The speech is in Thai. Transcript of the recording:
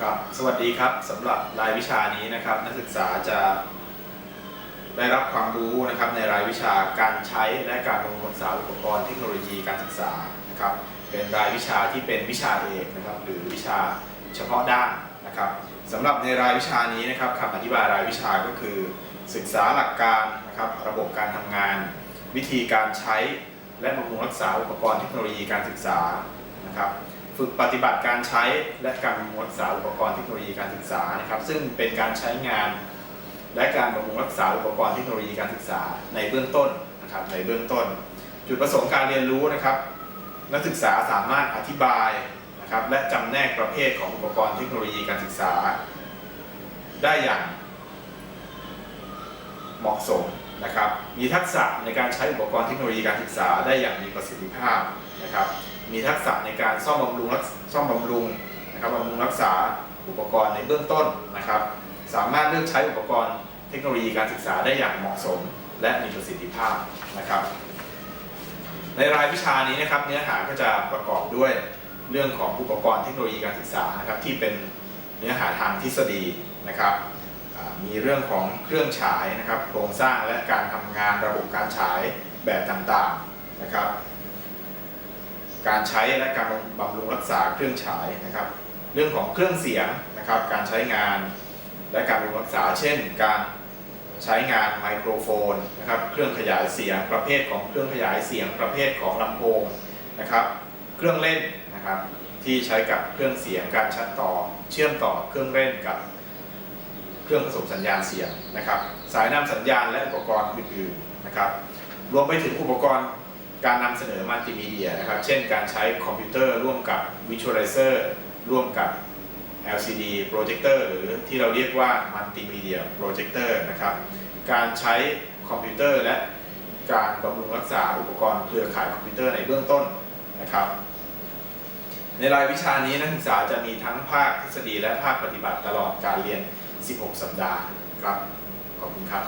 ครับสวัสดีครับสำหรับรายวิชานี้นะครับ นักศึกษาจะได้รับความรู้นะครับในรายวิชาการใช้และการบำรุงรักษาอุปกรณ์เทคโนโลยีการศึกษานะครับ เป็นรายวิชาที่เป็นวิชาเอกนะครับ หรือวิชาเฉพาะด้านนะครับสำหรับในรายวิชานี้นะครับคำอธิบายรายวิชาก็คือ ศึกษาหลักการนะครับ ระบบการทำงาน วิธีการใช้และบำรุงรักษาอุปกรณ์เทคโนโลยีการศึกษานะครับ ฝึกปฏิบัติการใช้และการรุงรักษาอุปกรณ์เทคโนโลยีการศึกษานะครับ ซึ่งเป็นการใช้งาน และการบำรุงรักษาอุปกรณ์เทคโนโลยีการศึกษาในเบื้องต้นนะครับในเบื้องต้น จุดประสงค์การเรียนรู้นะครับ นักศึกษาสามารถอธิบายนะครับและจำแนกประเภทของอุปกรณ์เทคโนโลยีการศึกษา ได้อย่าง เหมาะสมนะครับ มีทักษะในการใช้อุปกรณ์เทคโนโลยีการศึกษาได้อย่างมีประสิทธิภาพนะครับ มีทักษะในการซ่อมบำรุงรักซ่อมบำรุงนะครับบำรุงรักษาอุปกรณ์ในเบื้องต้นนะครับ สามารถเลือกใช้อุปกรณ์เทคโนโลยีการศึกษาได้อย่างเหมาะสม และมีประสิทธิภาพนะครับ ในรายวิชานี้นะครับเนื้อหาก็จะประกอบด้วยเรื่องของอุปกรณ์เทคโนโลยีการศึกษานะครับที่เป็นเนื้อหาทางทฤษฎีนะครับ มีเรื่องของเครื่องฉายนะครับโครงสร้างและการทำงานระบบการฉายแบบต่างๆนะครับ การใช้และการบำรุงรักษาเครื่องฉายนะครับ เรื่องของเครื่องเสียงนะครับ การใช้งานและการบำรุงรักษา เช่น การใช้งานไมโครโฟนนะครับ เครื่องขยายเสียงประเภทของเครื่องขยายเสียงประเภทของลำโพงนะครับ เครื่องเล่นนะครับที่ใช้กับเครื่องเสียงการชัดต่อเชื่อมต่อเครื่องเล่นกับ เครื่องผสมสัญญาณเสียงนะครับ สายนำสัญญาณและอุปกรณ์อื่นๆนะครับ รวมไปถึงอุปกรณ์การนำเสนอมัลติมีเดียนะครับ เช่นการใช้คอมพิวเตอร์ร่วมกับ Visualizer ร่วมกับ LCD Projector หรือที่เราเรียกว่ามัลติมีเดียโปรเจคเตอร์นะครับ การใช้คอมพิวเตอร์และการบำรุงรักษาอุปกรณ์เครือข่ายคอมพิวเตอร์ในเบื้องต้นนะครับ ในรายวิชานี้นักศึกษาจะมีทั้งภาคทฤษฎีและภาคปฏิบัติตลอดการเรียน 16 สัปดาห์ครับ ขอบคุณครับ